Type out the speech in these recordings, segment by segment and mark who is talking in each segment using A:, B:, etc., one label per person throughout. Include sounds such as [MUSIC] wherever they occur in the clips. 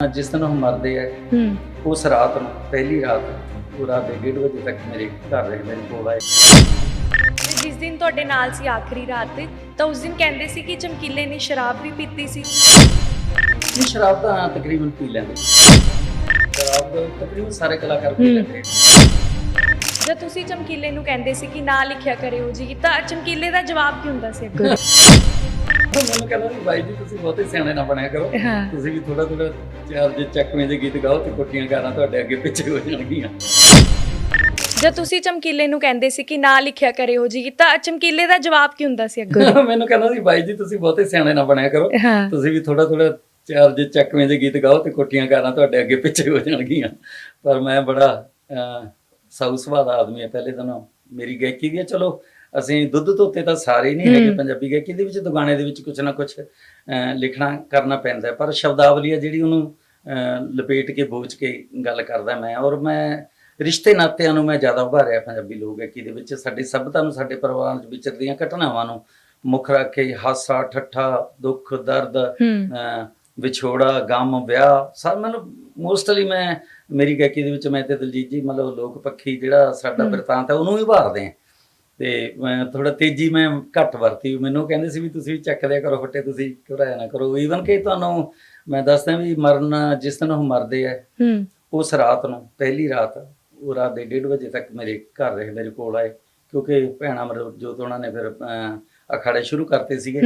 A: ਜਿਸ ਦਿਨ ਉਹ ਮਰਦੇ ਆ
B: ਹੂੰ।
A: ਉਸ ਰਾਤ ਨੂੰ ਪਹਿਲੀ ਰਾਤ ਪੂਰਾ ਦੇ 1:30 ਵਜੇ ਤੱਕ ਮੇਰੇ ਘਰ ਰਹੇ ਮੇਰੇ ਕੋਲ ਆਏ।
B: ਜਿਸ ਦਿਨ ਤੁਹਾਡੇ ਨਾਲ ਸੀ ਆਖਰੀ ਰਾਤ ਤਾਂ ਉਸ ਦਿਨ ਕਹਿੰਦੇ ਸੀ ਕਿ ਚਮਕੀਲੇ ਨੇ ਸ਼ਰਾਬ ਵੀ ਪੀਤੀ ਸੀ।
A: ਇਹ ਸ਼ਰਾਬ ਤਾਂ ਤਕਰੀਬਨ ਪੀ ਲੈਂਦੇ। ਸ਼ਰਾਬ ਤਕਰੀਬਨ ਸਾਰੇ ਕਲਾਕਾਰ ਪੀ। ਲੈਂਦੇ
B: ਜਦ ਤੁਸੀਂ ਚਮਕੀਲੇ ਨੂੰ ਕਹਿੰਦੇ ਸੀ ਕਿ ਨਾ ਲਿਖਿਆ ਕਰਿਓ ਜੀ ਤਾਂ ਚਮਕੀਲੇ ਦਾ ਜਵਾਬ ਕੀ ਹੁੰਦਾ ਸੀ? ਅੱਗੋਂ
A: ਉਹ ਮੈਨੂੰ ਕਹਿੰਦਾ ਵੀ ਬਾਈ ਜੀ ਤੁਸੀਂ ਬਹੁਤੇ ਸਿਆਣੇ ਨਾ ਬਣਿਆ ਕਰੋ।
B: ਹਾਂ।
A: ਤੁਸੀਂ ਵੀ ਥੋੜਾ ਥੋੜਾ ਚਾਰ ਜੇ ਚੱਕਵੇਂ ਦੇ ਗੀਤ ਗਾਓ ਤੇ ਕੁੱਟੀਆਂ ਗਾਣਾ ਤੁਹਾਡੇ ਅੱਗੇ ਪਿੱਛੇ ਹੋ ਜਾਣਗੀਆਂ।
B: ਜਦ ਤੁਸੀਂ ਚਮਕੀਲੇ ਨੂੰ ਕਹਿੰਦੇ ਸੀ ਕਿ ਨਾ ਲਿਖਿਆ ਕਰਿਓ ਜੀ ਤਾਂ ਚਮਕੀਲੇ ਦਾ ਜਵਾਬ ਕੀ ਹੁੰਦਾ ਸੀ ਅੱਗੋਂ? [LAUGHS]
A: ਮੈਨੂੰ ਕਹਿੰਦਾ ਸੀ ਬਾਈ ਜੀ ਤੁਸੀਂ ਬਹੁਤੇ ਸਿਆਣੇ ਨਾ ਬਣਿਆ ਕਰੋ।
B: ਹਾਂ।
A: ਤੁਸੀਂ ਵੀ ਥੋੜਾ ਥੋੜਾ ਚਾਰ ਜੇ ਚੱਕਵੇਂ ਦੇ ਗੀਤ ਗਾਓ ਤੇ ਕੁੱਟੀਆਂ ਗਾਣਾ ਤੁਹਾਡੇ ਅੱਗੇ ਪਿੱਛੇ ਹੋ ਜਾਣਗੀਆਂ। ਪਰ ਮੈਂ ਬੜਾ ਅਹ, ਸਾਊ ਸੁਭਾਅ ਦਾ ਆਦਮੀ ਹੈ। ਪਹਿਲੇ ਦਿਨੋਂ ਮੇਰੀ ਗਾਇਕੀ ਵੀ ਹੈ। ਚਲੋ ਅਸੀਂ ਦੁੱਧ ਧੋਤੇ ਤਾਂ ਸਾਰੇ ਹੀ ਨਹੀਂ ਹੈਗੇ
B: ਹੂੰ।
A: ਪੰਜਾਬੀ ਗਾਇਕੀ ਦੇ ਵਿੱਚ ਦੁਗਾਣੇ ਦੇ ਵਿੱਚ ਕੁਝ ਨਾ ਕੁਝ ਲਿਖਣਾ ਕਰਨਾ ਪੈਂਦਾ ਹੈ। ਪਰ ਸ਼ਬਦਾਵਲੀ ਹੈ ਜਿਹੜੀ ਉਹਨੂੰ ਲਪੇਟ ਕੇ ਬੋਝ ਕੇ ਗੱਲ ਕਰਦਾ ਮੈਂ ਔਰ ਮੈਂ ਰਿਸ਼ਤੇ ਨਾਤਿਆਂ ਨੂੰ ਮੈਂ ਜ਼ਿਆਦਾ ਉਭਾਰਿਆ ਪੰਜਾਬੀ ਲੋਕ ਗਾਇਕੀ ਦੇ ਵਿੱਚ ਸਾਡੀ ਸਭਤਾ ਨੂੰ ਸਾਡੇ ਪਰਿਵਾਰ ਵਿੱਚ ਵਿਚਰਦੀਆਂ ਘਟਨਾਵਾਂ ਨੂੰ ਮੁੱਖ ਰੱਖ ਕੇ ਹਾਸਾ ਠੱਠਾ ਦੁੱਖ ਦਰਦ
B: ਹੂੰ
A: ਵਿਛੋੜਾ ਗਮ ਵਿਆਹ ਸਭ ਮਤਲਬ ਮੋਸਟਲੀ ਮੈਂ ਮੇਰੀ ਗਾਇਕੀ ਦੇ ਵਿੱਚ ਮੈਂ ਤੇ ਦਲਜੀਤ ਜੀ ਮਤਲਬ ਲੋਕ ਪੱਖੀ ਜਿਹੜਾ ਸਾਡਾ। ਬਿਰਤਾਂਤ ਹੈ ਉਹਨੂੰ ਵੀ ਭਾਰਦੇ ਆ ਤੇ ਮੈਂ ਥੋੜਾ ਤੇਜ਼ੀ ਮੈਂ ਘੱਟ ਵਰਤੀ। ਮੈਨੂੰ ਕਹਿੰਦੇ ਸੀ ਵੀ ਤੁਸੀਂ ਚੱਕ ਦਿਆ ਕਰੋ ਫੱਟੇ ਤੁਸੀਂ ਘਬਰਾਇਆ ਨਾ ਕਰੋ। ਈਵਨ ਕਿ ਤੁਹਾਨੂੰ ਮੈਂ ਦੱਸਦਾ ਵੀ ਮਰਨ ਜਿਸ ਦਿਨ ਉਹ ਮਰਦੇ ਆ
B: ਹੂੰ।
A: ਉਸ ਰਾਤ ਨੂੰ ਪਹਿਲੀ ਰਾਤ ਉਹ ਰਾਤ ਦੇ 1:30 ਵਜੇ ਤੱਕ ਮੇਰੇ ਘਰ ਰਹੇ ਮੇਰੇ ਕੋਲ ਆਏ। ਕਿਉਂਕਿ ਭੈਣਾ ਮਰ ਜੋ ਤੋਂ ਉਹਨਾਂ ਨੇ ਫਿਰ ਅਖਾੜੇ ਸ਼ੁਰੂ ਕਰਤੇ ਸੀਗੇ।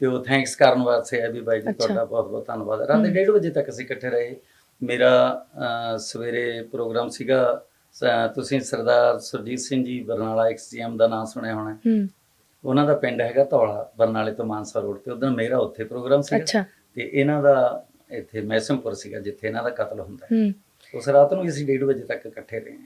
A: ਤੇ ਉਹ ਥੈਂਕਸ ਕਰਨ ਵਾਸਤੇ ਹੈ ਵੀ ਬਾਈ ਜੀ। ਤੁਹਾਡਾ ਬਹੁਤ ਬਹੁਤ ਧੰਨਵਾਦ। ਰਾਤ ਦੇ
B: ਹਮ।
A: 1:30 ਵਜੇ ਤੱਕ ਅਸੀਂ ਇਕੱਠੇ ਰਹੇ। ਮੇਰਾ ਸਵੇਰੇ ਪ੍ਰੋਗਰਾਮ ਸੀਗਾ ਤੁਸੀਂ ਸਰਦਾਰ ਸੁਰਜੀਤ ਸਿੰਘ ਜੀ ਬਰਨਾਲਾ ਐਕਸਜੀਐਮ ਦਾ ਨਾਮ ਸੁਣਿਆ ਹੋਣਾ।
B: ਹੂੰ।
A: ਉਹਨਾਂ ਦਾ ਪਿੰਡ ਹੈਗਾ ਧੌਲਾ ਬਰਨਾਲੇ ਤੋਂ ਮਾਨਸਾ ਰੋਡ ਤੇ। ਉਦੋਂ ਮੇਰਾ ਉੱਥੇ ਪ੍ਰੋਗਰਾਮ ਸੀਗਾ।
B: ਅੱਛਾ।
A: ਤੇ ਇਹਨਾਂ ਦਾ ਇੱਥੇ ਮੈਸਮਪੁਰ ਸੀਗਾ ਜਿੱਥੇ ਇਹਨਾਂ ਦਾ ਕਤਲ ਹੁੰਦਾ ਹੈ। ਉਸ ਰਾਤ ਨੂੰ ਅਸੀਂ 1:30 ਵਜੇ ਤੱਕ ਇਕੱਠੇ ਰਹੇ।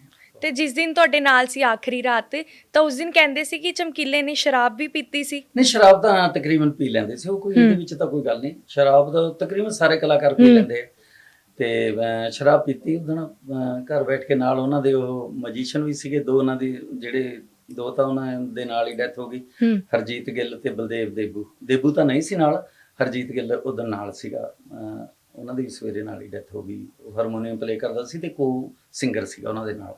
B: ਤੇ ਜਿਸ ਦਿਨ ਤੁਹਾਡੇ ਨਾਲ ਸੀ ਆਖਰੀ ਰਾਤ ਤਾਂ ਉਸ ਦਿਨ ਕਹਿੰਦੇ ਸੀ ਕਿ ਚਮਕੀਲੇ ਨੇ ਸ਼ਰਾਬ ਵੀ ਪੀਤੀ ਸੀ।
A: ਨਹੀਂ ਸ਼ਰਾਬ ਤਾਂ ਤਕਰੀਬਨ ਪੀ ਲੈਂਦੇ ਸੀ। ਉਹ ਕੋਈ ਇਹਦੇ। ਵਿੱਚ ਤਾਂ ਕੋਈ ਗੱਲ ਨਹੀਂ। ਸ਼ਰਾਬ ਦਾ ਤਕਰੀਬਨ ਸਾਰੇ ਕਲਾਕਾਰ ਪੀ। ਲੈਂਦੇ ਆ। ਤੇ ਮੈਂ ਸ਼ਰਾਬ ਪੀਤੀ ਉਦੋਂ ਘਰ ਬੈਠ ਕੇ ਨਾਲ ਉਹਨਾਂ ਦੇ ਉਹ ਮੈਜੀਸ਼ੀਅਨ ਵੀ ਸੀਗੇ ਦੋ ਉਹਨਾਂ ਦੀ ਜਿਹੜੇ ਦੋ ਤਾਂ ਉਹਨਾਂ ਦੇ ਨਾਲ ਹੀ ਡੈਥ ਹੋ ਗਈ। ਹਰਜੀਤ ਗਿੱਲ ਤੇ ਬਲਦੇਵ ਦੇਬੂ। ਦੇਬੂ ਤਾਂ ਨਹੀਂ ਸੀ ਨਾਲ ਹਰਜੀਤ ਗਿੱਲ ਉਦੋਂ ਨਾਲ ਸੀਗਾ। ਉਹਨਾਂ ਦੀ ਸਵੇਰੇ ਨਾਲ ਹੀ ਡੈਥ ਹੋ ਗਈ। ਹਾਰਮੋਨੀਅਮ ਪਲੇ ਕਰਦਾ ਸੀ ਤੇ ਕੋ ਸਿੰਗਰ ਸੀਗਾ ਉਹਨਾਂ ਦੇ ਨਾਲ।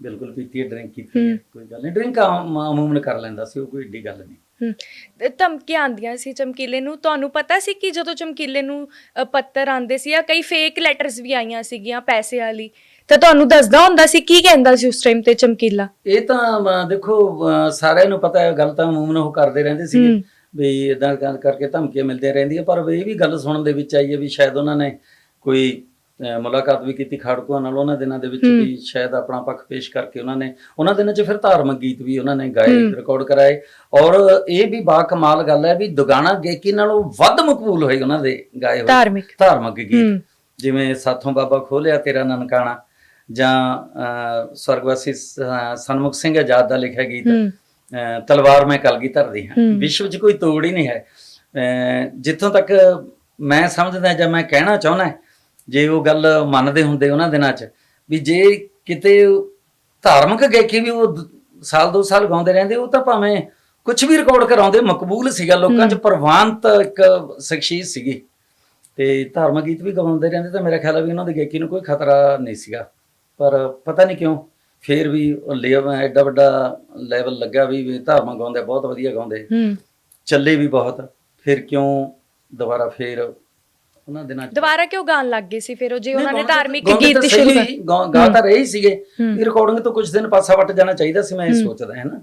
A: ਬਿਲਕੁਲ ਪੀਤੀ ਹੈ ਡਰਿੰਕ ਕੀਤੀ ਹੈ। ਕੋਈ ਗੱਲ ਨਹੀਂ। ਡਰਿੰਕ ਅਮੂਮਨ ਕਰ ਲੈਂਦਾ ਸੀ ਉਹ ਕੋਈ ਏਡੀ ਗੱਲ ਨਹੀਂ।
B: ਧਮਕੀਆਂ ਆਉਂਦੀਆਂ ਸੀ ਚਮਕੀਲੇ ਨੂੰ। ਤੁਹਾਨੂੰ ਪਤਾ ਸੀ ਕਿ ਜਦੋਂ ਚਮਕੀਲੇ ਨੂੰ ਅ, ਪੱਤਰ ਆਉਂਦੇ ਸੀ ਜਾਂ ਕਈ ਫੇਕ ਲੈਟਰਸ ਵੀ ਆਈਆਂ ਸੀਗੀਆਂ ਪੈਸੇ ਵਾਲੀ ਤਾਂ ਤੁਹਾਨੂੰ ਦੱਸਦਾ ਹੁੰਦਾ ਸੀ ਕੀ ਕਹਿੰਦਾ ਸੀ ਉਸ ਟਾਈਮ ਤੇ ਚਮਕੀਲਾ?
A: ਇਹ ਤਾਂ ਅਮ, ਦੇਖੋ ਅਮ, ਸਾਰਿਆਂ ਨੂੰ ਪਤਾ ਹੈ ਗੱਲ ਤਾਂ ਅਮੂਮਨ ਉਹ ਕਰਦੇ ਰਹਿੰਦੇ ਸੀ
B: ਹੂੰ।
A: ਵੀ ਇਦਾਂ ਗੱਲ ਕਰਕੇ ਧਮਕੀਆਂ ਮਿਲਦੀਆਂ ਰਹਿੰਦੀਆਂ ਪਰ ਇਹ ਵੀ ਗੱਲ ਸੁਣਨ ਦੇ ਵਿੱਚ ਆਈ ਹੈ ਵੀ ਸ਼ਾਇਦ ਉਹਨਾਂ ਨੇ ਕੋਈ ਮੁਲਾਕਾਤ ਵੀ ਕੀਤੀ ਖਾੜਕੂਆਂ ਨਾਲ ਉਹਨਾਂ ਦਿਨਾਂ ਦੇ ਵਿੱਚ। ਵੀ ਸ਼ਾਇਦ ਆਪਣਾ ਪੱਖ ਪੇਸ਼ ਕਰਕੇ ਉਹਨਾਂ ਨੇ ਉਹਨਾਂ ਦਿਨਾਂ 'ਚ ਫਿਰ ਧਾਰਮਿਕ ਗੀਤ ਵੀ ਉਹਨਾਂ ਨੇ ਗਾਏ। ਰਿਕਾਰਡ ਕਰਾਏ। ਔਰ ਇਹ ਵੀ ਬਾ ਕਮਾਲ ਗੱਲ ਹੈ ਵੀ ਦੁਗਾਣਾ ਗਾਇਕੀ ਨਾਲੋਂ ਵੱਧ ਮਕਬੂਲ ਹੋਏ ਉਹਨਾਂ ਦੇ ਗਾਏ ਹੋਏ
B: ਧਾਰਮਿਕ।
A: ਧਾਰਮਿਕ ਗੀਤ। ਜਿਵੇਂ ਸਾਥੋਂ ਬਾਬਾ ਖੋਲਿਆ ਤੇਰਾ ਨਨਕਾਣਾ ਜਾਂ ਸਵਰਗਵਾਸੀ ਸਨਮੁਖ ਸਿੰਘ ਆਜ਼ਾਦ ਦਾ ਲਿਖਿਆ ਗੀਤ। ਤਲਵਾਰ ਮੈਂ ਕਲਗੀ ਧਰਦੀ ਹਾਂ। ਵਿਸ਼ਵ 'ਚ ਕੋਈ ਤੋੜ ਹੀ ਨਹੀਂ ਹੈ। ਜਿੱਥੋਂ ਤੱਕ ਮੈਂ ਸਮਝਦਾ ਜਾਂ ਮੈਂ ਕਹਿਣਾ ਚਾਹੁੰਦਾ ਜੇ ਉਹ ਗੱਲ ਮੰਨਦੇ ਹੁੰਦੇ ਉਹਨਾਂ ਦਿਨਾਂ 'ਚ ਵੀ ਜੇ ਕਿਤੇ ਧਾਰਮਿਕ ਗਾਇਕੀ ਵੀ ਉਹ ਸਾਲ ਦੋ ਸਾਲ ਗਾਉਂਦੇ ਰਹਿੰਦੇ ਉਹ ਤਾਂ ਭਾਵੇਂ ਕੁਝ ਵੀ ਰਿਕਾਰਡ ਕਰਾਉਂਦੇ ਮਕਬੂਲ ਸੀਗਾ ਲੋਕਾਂ 'ਚ। ਪ੍ਰਵਾਨਤ ਇੱਕ ਸ਼ਖਸੀਅਤ ਸੀਗੀ। ਤੇ ਧਾਰਮਿਕ ਗੀਤ ਵੀ ਗਾਉਂਦੇ ਰਹਿੰਦੇ ਤਾਂ ਮੇਰਾ ਖਿਆਲ ਹੈ ਵੀ ਉਹਨਾਂ ਦੀ ਗਾਇਕੀ ਨੂੰ ਕੋਈ ਖਤਰਾ ਨਹੀਂ ਸੀਗਾ। ਪਰ ਪਤਾ ਨਹੀਂ ਕਿਉਂ ਫੇਰ ਵੀ ਉਹ ਲੇਵ ਐਡਾ ਵੱਡਾ ਲੈਵਲ ਲੱਗਾ ਵੀ ਵੀ ਧਾਰਮਿਕ ਗਾਉਂਦੇ ਬਹੁਤ ਵਧੀਆ ਗਾਉਂਦੇ।
B: ਹੂੰ।
A: ਚੱਲੇ ਵੀ ਬਹੁਤ ਫਿਰ ਕਿਉਂ ਦੁਬਾਰਾ ਫੇਰ ਉਹਨਾਂ ਦਿਨਾਂ ਚ
B: ਦੁਬਾਰਾ ਕਿਉਂ ਗਾਣ ਲੱਗ ਗਏ ਸੀ ਫਿਰ ਉਹ ਜੇ ਉਹਨਾਂ ਨੇ ਧਾਰਮਿਕ ਗੀਤ ਸ਼ੁਰੂ
A: ਸਹੀ, ਗਾ ਤਾਂ ਰਹੇ ਸੀਗੇ। ਇਹ ਰਿਕਾਰਡਿੰਗ ਤੋਂ ਕੁਝ ਦਿਨ ਪਾਸਾ ਵੱਟ ਜਾਣਾ ਚਾਹੀਦਾ ਸੀ ਮੈਂ ਇਹ। ਸੋਚਦਾ ਹੈ ਨਾ